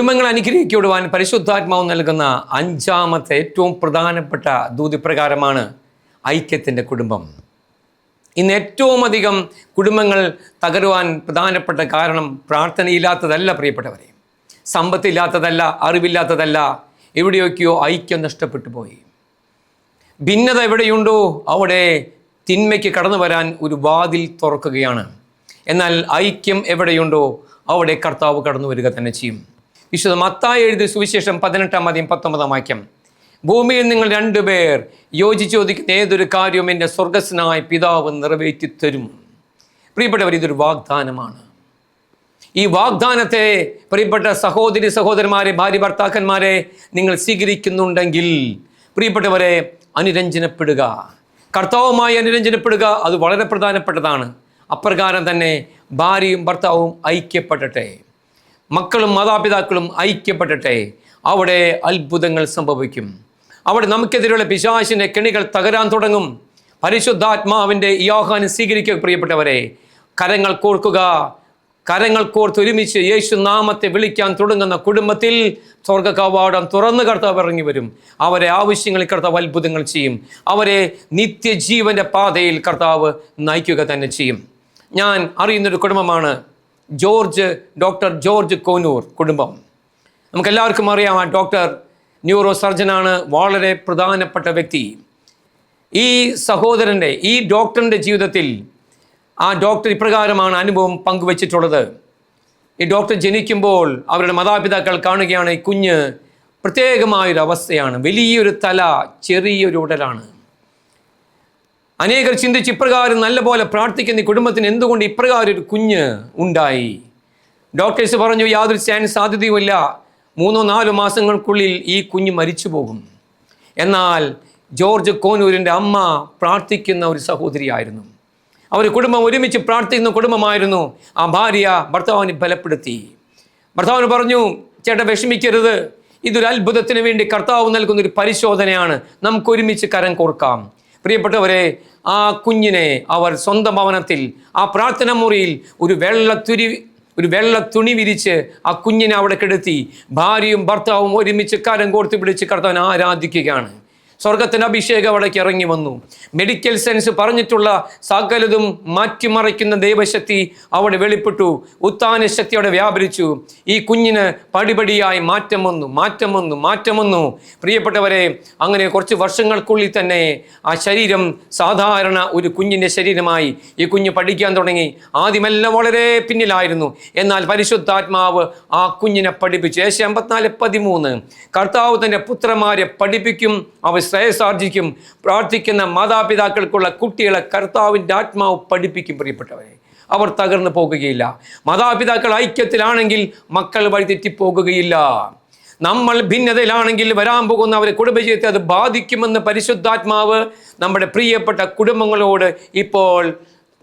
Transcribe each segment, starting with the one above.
കുടുംബങ്ങൾ അനുഗ്രഹിക്കപ്പെടുവാൻ പരിശുദ്ധാത്മാവ് നൽകുന്ന അഞ്ചാമത്തെ ഏറ്റവും പ്രധാനപ്പെട്ട ദൂതിപ്രകാരമാണ് ഐക്യത്തിന്റെ കുടുംബം. ഇന്ന് ഏറ്റവും അധികം കുടുംബങ്ങൾ തകരുവാൻ പ്രധാനപ്പെട്ട കാരണം പ്രാർത്ഥനയില്ലാത്തതല്ല പ്രിയപ്പെട്ടവരെ. സമ്പത്തില്ലാത്തതല്ല അറിവില്ലാത്തതല്ല എവിടെയൊക്കെയോ ഐക്യം നഷ്ടപ്പെട്ടു പോയി. ഭിന്നത എവിടെയുണ്ടോ അവിടെ തിന്മയ്ക്ക് കടന്നു വരാൻ ഒരു വാതിൽ തുറക്കുകയാണ്. എന്നാൽ ഐക്യം എവിടെയുണ്ടോ അവിടെ കർത്താവ് കടന്നു വരിക തന്നെ ചെയ്യും. വിശുദ്ധ മത്തായി എഴുതിയ സുവിശേഷം പതിനെട്ടാം മതിയും പത്തൊമ്പതാം വാക്യം. ഭൂമിയിൽ നിങ്ങൾ രണ്ടുപേർ യോജിച്ച് ചോദിക്കുന്ന ഏതൊരു കാര്യവും എന്റെ സ്വർഗസ്നായ പിതാവ് നിറവേറ്റി തരും. പ്രിയപ്പെട്ടവർ ഇതൊരു വാഗ്ദാനമാണ്. ഈ വാഗ്ദാനത്തെ പ്രിയപ്പെട്ട സഹോദരി സഹോദരന്മാരെ ഭാര്യ ഭർത്താക്കന്മാരെ നിങ്ങൾ സ്വീകരിക്കുന്നുണ്ടെങ്കിൽ പ്രിയപ്പെട്ടവരെ അനുരഞ്ജനപ്പെടുക. കർത്താവുമായി അനുരഞ്ജനപ്പെടുക അത് വളരെ പ്രധാനപ്പെട്ടതാണ്. അപ്രകാരം തന്നെ ഭാര്യയും ഭർത്താവും ഐക്യപ്പെടട്ടെ. മക്കളും മാതാപിതാക്കളും ഐക്യപ്പെടട്ടെ. അവിടെ അത്ഭുതങ്ങൾ സംഭവിക്കും. അവിടെ നമുക്കെതിരെയുള്ള പിശാശിന്റെ കെണികൾ തകരാൻ തുടങ്ങും. പരിശുദ്ധാത്മാവിന്റെ ആഹ്വാനം സ്വീകരിക്കുക പ്രിയപ്പെട്ടവരെ. കരങ്ങൾ കോർക്കുക. കരങ്ങൾ കോർത്ത് ഒരുമിച്ച് യേശു നാമത്തെ വിളിക്കാൻ തുടങ്ങുന്ന കുടുംബത്തിൽ സ്വർഗ കവാടം തുറന്നു കർത്താവ് ഇറങ്ങി വരും. അവരെ ആവശ്യങ്ങളിൽ കർത്താവ് അത്ഭുതങ്ങൾ ചെയ്യും. അവരെ നിത്യജീവന്റെ പാതയിൽ കർത്താവ് നയിക്കുക തന്നെ ചെയ്യും. ഞാൻ അറിയുന്നൊരു കുടുംബമാണ് ജോർജ് ഡോക്ടർ ജോർജ് കോനൂർ കുടുംബം. നമുക്കെല്ലാവർക്കും അറിയാം ആ ഡോക്ടർ ന്യൂറോ സർജനാണ് വളരെ പ്രധാനപ്പെട്ട വ്യക്തി. ഈ സഹോദരന്റെ ഈ ഡോക്ടറിന്റെ ജീവിതത്തിൽ ആ ഡോക്ടർ ഇപ്രകാരമാണ് അനുഭവം പങ്കുവച്ചിട്ടുള്ളത്. ഈ ഡോക്ടർ ജനിക്കുമ്പോൾ അവരുടെ മാതാപിതാക്കൾ കാണുകയാണ് ഈ കുഞ്ഞ് പ്രത്യേകമായൊരു അവസ്ഥയാണ് വലിയൊരു തല ചെറിയൊരു ഉടലാണ്. അനേകർ ചിന്തിച്ച് ഇപ്രകാരം നല്ലപോലെ പ്രാർത്ഥിക്കുന്ന കുടുംബത്തിന് എന്തുകൊണ്ട് ഇപ്രകാരം ഒരു കുഞ്ഞ് ഉണ്ടായി? ഡോക്ടേഴ്സ് പറഞ്ഞു യാതൊരു ചാൻസ് സാധ്യതയുമില്ല. മൂന്നോ നാലോ മാസങ്ങൾക്കുള്ളിൽ ഈ കുഞ്ഞ് മരിച്ചു പോകും. എന്നാൽ ജോർജ് കോനൂരിന്റെ അമ്മ പ്രാർത്ഥിക്കുന്ന ഒരു സഹോദരിയായിരുന്നു. അവർ കുടുംബം ഒരുമിച്ച് പ്രാർത്ഥിക്കുന്ന കുടുംബമായിരുന്നു. ആ ഭാര്യ ഭർത്താവിനെ ബലപ്പെടുത്തി. ഭർത്താവിന് പറഞ്ഞു ചേട്ട വിഷമിക്കരുത്. ഇതൊരു അത്ഭുതത്തിന് വേണ്ടി കർത്താവ് നൽകുന്ന ഒരു പരിശോധനയാണ്. നമുക്ക് ഒരുമിച്ച് കരം കോർക്കാം. പ്രിയപ്പെട്ടവരെ ആ കുഞ്ഞിനെ അവർ സ്വന്തം ഭവനത്തിൽ ആ പ്രാർത്ഥന മുറിയിൽ ഒരു വെള്ളത്തുരി ഒരു വെള്ള തുണി വിരിച്ച് ആ കുഞ്ഞിനെ അവിടെ കിടത്തി ഭാര്യയും ഭർത്താവും ഒരുമിച്ച് കരം കോർത്ത് പിടിച്ച് കർത്താവിനെ ആരാധിക്കുകയാണ്. സ്വർഗത്തിന് അഭിഷേകം അവിടേക്ക് ഇറങ്ങി വന്നു. മെഡിക്കൽ സയൻസ് പറഞ്ഞിട്ടുള്ള സകലതും മാറ്റിമറിക്കുന്ന ദൈവശക്തി അവിടെ വെളിപ്പെട്ടു. ഉത്താന ശക്തി അവിടെ വ്യാപരിച്ചു. ഈ കുഞ്ഞിന് പടിപടിയായി മാറ്റം വന്നു മാറ്റം വന്നു മാറ്റം വന്നു. പ്രിയപ്പെട്ടവരെ അങ്ങനെ കുറച്ച് വർഷങ്ങൾക്കുള്ളിൽ തന്നെ ആ ശരീരം സാധാരണ ഒരു കുഞ്ഞിന്റെ ശരീരമായി ഈ കുഞ്ഞ് പഠിക്കാൻ തുടങ്ങി. ആദ്യമെല്ലാം വളരെ പിന്നിലായിരുന്നു. എന്നാൽ പരിശുദ്ധാത്മാവ് ആ കുഞ്ഞിനെ പഠിപ്പിച്ചു. ഏഷ്യ അമ്പത്തിനാല് പതിമൂന്ന്. കർത്താവ് തന്റെ പുത്രന്മാരെ പഠിപ്പിക്കും അവർ ശ്രേയസാർജിക്കും പ്രാർത്ഥിക്കുന്ന മാതാപിതാക്കൾക്കുള്ള കുട്ടികളെ കർത്താവിന്റെ ആത്മാവ് പഠിപ്പിക്കും പ്രിയപ്പെട്ടവരെ. അവർ തകർന്നു പോകുകയില്ല. മാതാപിതാക്കൾ ഐക്യത്തിലാണെങ്കിൽ മക്കൾ വഴിതെറ്റിപ്പോകുകയില്ല നമ്മൾ ഭിന്നതയിലാണെങ്കിൽ വരാൻ പോകുന്ന അവരെ കുടുംബജീവിതത്തെ അത് ബാധിക്കുമെന്ന് പരിശുദ്ധാത്മാവ് നമ്മുടെ പ്രിയപ്പെട്ട കുടുംബങ്ങളോട് ഇപ്പോൾ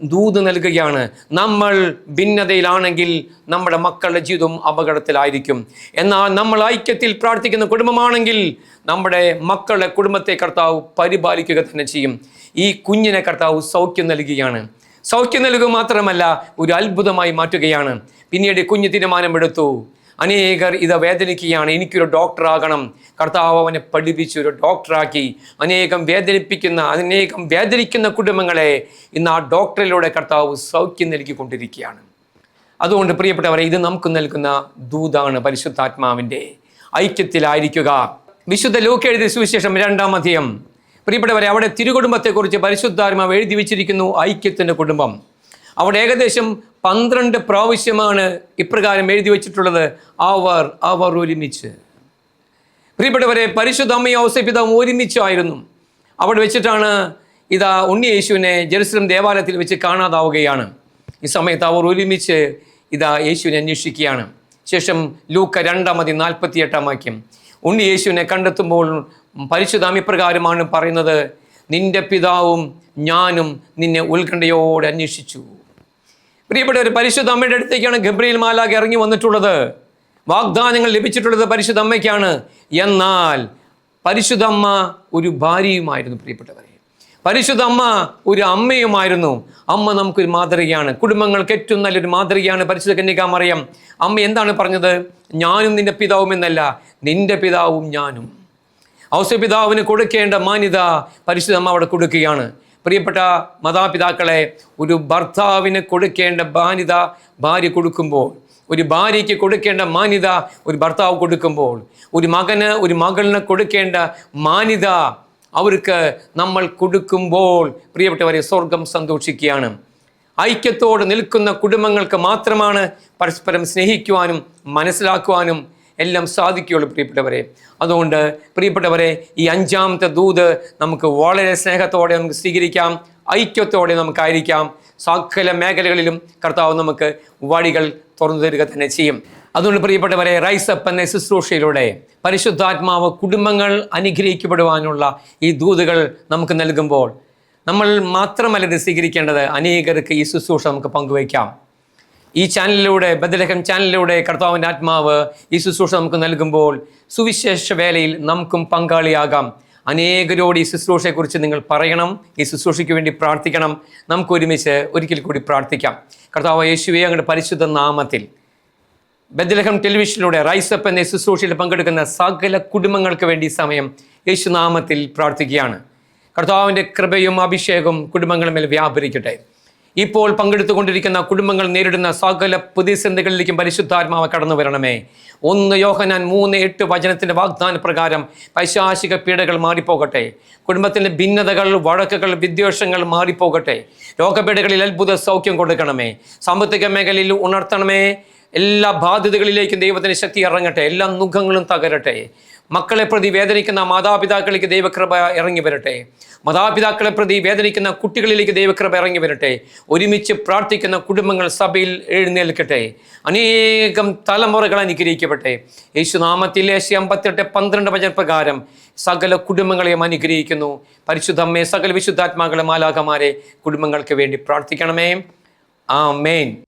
ദൂത് നൽകുകയാണ്. നമ്മൾ ഭിന്നതയിലാണെങ്കിൽ നമ്മുടെ മക്കളുടെ ജീവിതം അപകടത്തിലായിരിക്കും. എന്നാൽ നമ്മൾ ഐക്യത്തിൽ പ്രാർത്ഥിക്കുന്ന കുടുംബമാണെങ്കിൽ നമ്മുടെ മക്കളുടെ കുടുംബത്തെ കർത്താവ് പരിപാലിക്കുക തന്നെ ചെയ്യും. ഈ കുഞ്ഞിനെ കർത്താവ് സൗഖ്യം നൽകുകയാണ്. സൗഖ്യം നൽകുക മാത്രമല്ല ഒരു അത്ഭുതമായി മാറ്റുകയാണ്. പിന്നീട് കുഞ്ഞ് തീരുമാനമെടുത്തു. അനേകർ ഇത് വേദനിക്കുകയാണ്. എനിക്കൊരു ഡോക്ടറാകണം കർത്താവ് അവനെ പഠിപ്പിച്ച് ഒരു ഡോക്ടറാക്കി അനേകം വേദനിപ്പിക്കുന്ന അനേകം വേദനിക്കുന്ന കുടുംബങ്ങളെ ഇന്ന് ആ ഡോക്ടറിലൂടെ കർത്താവ് സൗഖ്യം നൽകിക്കൊണ്ടിരിക്കുകയാണ്. അതുകൊണ്ട് പ്രിയപ്പെട്ടവരെ ഇത് നമുക്ക് നൽകുന്ന ദൂതാണ് പരിശുദ്ധാത്മാവിന്റെ ഐക്യത്തിലായിരിക്കുക. വിശുദ്ധ ലൂക്ക് എഴുതിയ സുവിശേഷം രണ്ടാം അധികം പ്രിയപ്പെട്ടവരെ അവിടെ തിരുകുടുംബത്തെക്കുറിച്ച് പരിശുദ്ധാത്മാവ് എഴുതി വെച്ചിരിക്കുന്നു ഐക്യത്തിന്റെ കുടുംബം. അവിടെ ഏകദേശം പന്ത്രണ്ട് പ്രാവശ്യമാണ് ഇപ്രകാരം എഴുതി വെച്ചിട്ടുള്ളത്. അവർ അവർ ഒരുമിച്ച്. പ്രിയപ്പെട്ടവരെ പരിശുദ്ധ അമ്മയും ഔസപിതാവും ഒരുമിച്ചായിരുന്നു. അവിടെ വെച്ചിട്ടാണ് ഇതാ ഉണ്ണി യേശുവിനെ ജെറുസലം ദേവാലയത്തിൽ വെച്ച് കാണാതാവുകയാണ്. ഈ സമയത്ത് അവർ ഒരുമിച്ച് ഇതാ യേശുവിനെ അന്വേഷിക്കുകയാണ്. ശേഷം ലൂക്ക രണ്ടാമതി നാൽപ്പത്തി എട്ടാം വാക്യം. ഉണ്ണി യേശുവിനെ കണ്ടെത്തുമ്പോൾ പരിശുദ്ധ ഇപ്രകാരമാണ് പറയുന്നത് നിന്റെ പിതാവും ഞാനും നിന്നെ ഉത്കണ്ഠയോടെ അന്വേഷിച്ചു. പ്രിയപ്പെട്ട ഒരു പരിശുദ്ധ അമ്മയുടെ അടുത്തേക്കാണ് ഗബ്രിയേൽ മാലാഖ് ഇറങ്ങി വന്നിട്ടുള്ളത്. വാഗ്ദാനങ്ങൾ ലഭിച്ചിട്ടുള്ളത് പരിശുദ്ധ അമ്മയ്ക്കാണ്. എന്നാൽ പരിശുദ്ധ അമ്മ ഒരു ഭാര്യയുമായിരുന്നു പ്രിയപ്പെട്ടവരെ. പരിശുദ്ധ അമ്മ ഒരു അമ്മയുമായിരുന്നു. അമ്മ നമുക്കൊരു മാതൃകയാണ്. കുടുംബങ്ങൾക്ക് ഏറ്റവും നല്ലൊരു മാതൃകയാണ്. പരിശുദ്ധ കന്യകാമറിയം അമ്മ എന്താണ് പറഞ്ഞത്? ഞാനും നിന്റെ പിതാവും എന്നല്ല നിന്റെ പിതാവും ഞാനും. ഔസപിതാവിന് കൊടുക്കേണ്ട മാന്യത പരിശുദ്ധ അമ്മ അവിടെ കൊടുക്കുകയാണ്. പ്രിയപ്പെട്ട മാതാപിതാക്കളെ ഒരു ഭർത്താവിന് കൊടുക്കേണ്ട ബാന്യത ഭാര്യ കൊടുക്കുമ്പോൾ ഒരു ഭാര്യയ്ക്ക് കൊടുക്കേണ്ട മാന്യത ഒരു ഭർത്താവ് കൊടുക്കുമ്പോൾ ഒരു മകന് ഒരു മകളിന് കൊടുക്കേണ്ട മാന്യത അവർക്ക് നമ്മൾ കൊടുക്കുമ്പോൾ പ്രിയപ്പെട്ടവരെ സ്വർഗം സന്തോഷിക്കുകയാണ്. ഐക്യത്തോട് നിൽക്കുന്ന കുടുംബങ്ങൾക്ക് മാത്രമാണ് പരസ്പരം സ്നേഹിക്കുവാനും മനസ്സിലാക്കുവാനും എല്ലാം സാധിക്കുകയുള്ളൂ പ്രിയപ്പെട്ടവരെ. അതുകൊണ്ട് പ്രിയപ്പെട്ടവരെ ഈ അഞ്ചാമത്തെ ദൂത് നമുക്ക് വളരെ സ്നേഹത്തോടെ നമുക്ക് സ്വീകരിക്കാം ഐക്യത്തോടെ നമുക്കായിരിക്കാം. സകല മേഖലകളിലും കർത്താവ് നമുക്ക് വഴികൾ തുറന്നു തരിക തന്നെ ചെയ്യും. അതുകൊണ്ട് പ്രിയപ്പെട്ടവരെ റൈസപ്പ് എന്ന ശുശ്രൂഷയിലൂടെ പരിശുദ്ധാത്മാവ് കുടുംബങ്ങൾ അനുഗ്രഹിക്കപ്പെടുവാനുള്ള ഈ ദൂതുകൾ നമുക്ക് നൽകുമ്പോൾ നമ്മൾ മാത്രമല്ല ഇത് സ്വീകരിക്കേണ്ടത് അനേകർക്ക് ഈ ശുശ്രൂഷ നമുക്ക് പങ്കുവയ്ക്കാം. ഈ ചാനലിലൂടെ ബദലഹം ചാനലിലൂടെ കർത്താവിന്റെ ആത്മാവ് ഈ ശുശ്രൂഷ നമുക്ക് നൽകുമ്പോൾ സുവിശേഷ വേലയിൽ നമുക്കും പങ്കാളിയാകാം. അനേകരോട് ഈ ശുശ്രൂഷയെക്കുറിച്ച് നിങ്ങൾ പറയണം ഈ ശുശ്രൂഷയ്ക്ക് വേണ്ടി പ്രാർത്ഥിക്കണം. നമുക്ക് ഒരുമിച്ച് ഒരിക്കൽ കൂടി പ്രാർത്ഥിക്കാം. കർത്താവ് യേശുവെ അങ്ങയുടെ പരിശുദ്ധ നാമത്തിൽ. ബദലഹം ടെലിവിഷനിലൂടെ റൈസപ്പ് എന്ന ശുശ്രൂഷയിൽ പങ്കെടുക്കുന്ന സകല കുടുംബങ്ങൾക്ക് വേണ്ടി സമയം യേശുനാമത്തിൽ പ്രാർത്ഥിക്കുകയാണ്. കർത്താവിന്റെ കൃപയും അഭിഷേകവും കുടുംബങ്ങളുമേൽ വ്യാപരിക്കട്ടെ. ഇപ്പോൾ പങ്കെടുത്തുകൊണ്ടിരിക്കുന്ന കുടുംബങ്ങൾ നേരിടുന്ന സകല പ്രതിസന്ധികളിലേക്കും പരിശുദ്ധാത്മാവ് കടന്നു വരണമേ. ഒന്ന് യോഹനാൻ മൂന്ന് എട്ട് വചനത്തിന്റെ വാഗ്ദാന പ്രകാരം പൈശാചിക പീഡകൾ മാറിപ്പോകട്ടെ. കുടുംബത്തിന്റെ ഭിന്നതകൾ വഴക്കുകൾ വിദ്വേഷങ്ങൾ മാറിപ്പോകട്ടെ. രോഗപീഠകളിൽ അത്ഭുത സൗഖ്യം കൊടുക്കണമേ. സാമ്പത്തിക മേഖലയിൽ ഉണർത്തണമേ. എല്ലാ ബാധ്യതകളിലേക്കും ദൈവത്തിന് ശക്തി ഇറങ്ങട്ടെ. എല്ലാ മുഖങ്ങളും തകരട്ടെ. മക്കളെ പ്രതി വേദനിക്കുന്ന മാതാപിതാക്കളിലേക്ക് ദൈവകൃപ ഇറങ്ങി വരട്ടെ. മാതാപിതാക്കളെ പ്രതി വേദനിക്കുന്ന കുട്ടികളിലേക്ക് ദൈവകൃപ ഇറങ്ങി വരട്ടെ. ഒരുമിച്ച് പ്രാർത്ഥിക്കുന്ന കുടുംബങ്ങൾ സഭയിൽ എഴുന്നേൽക്കട്ടെ. അനേകം തലമുറകൾ അനുഗ്രഹിക്കപ്പെട്ടെ. യേശുനാമത്തിൽ ഏശി അമ്പത്തെട്ട് പന്ത്രണ്ട് വചന പ്രകാരം സകല കുടുംബങ്ങളെയും അനുഗ്രഹിക്കുന്നു. പരിശുദ്ധമ്മേ സകല വിശുദ്ധാത്മാക്കളെ മാലാകമാരെ കുടുംബങ്ങൾക്ക് വേണ്ടി പ്രാർത്ഥിക്കണമേ. ആ മെയിൻ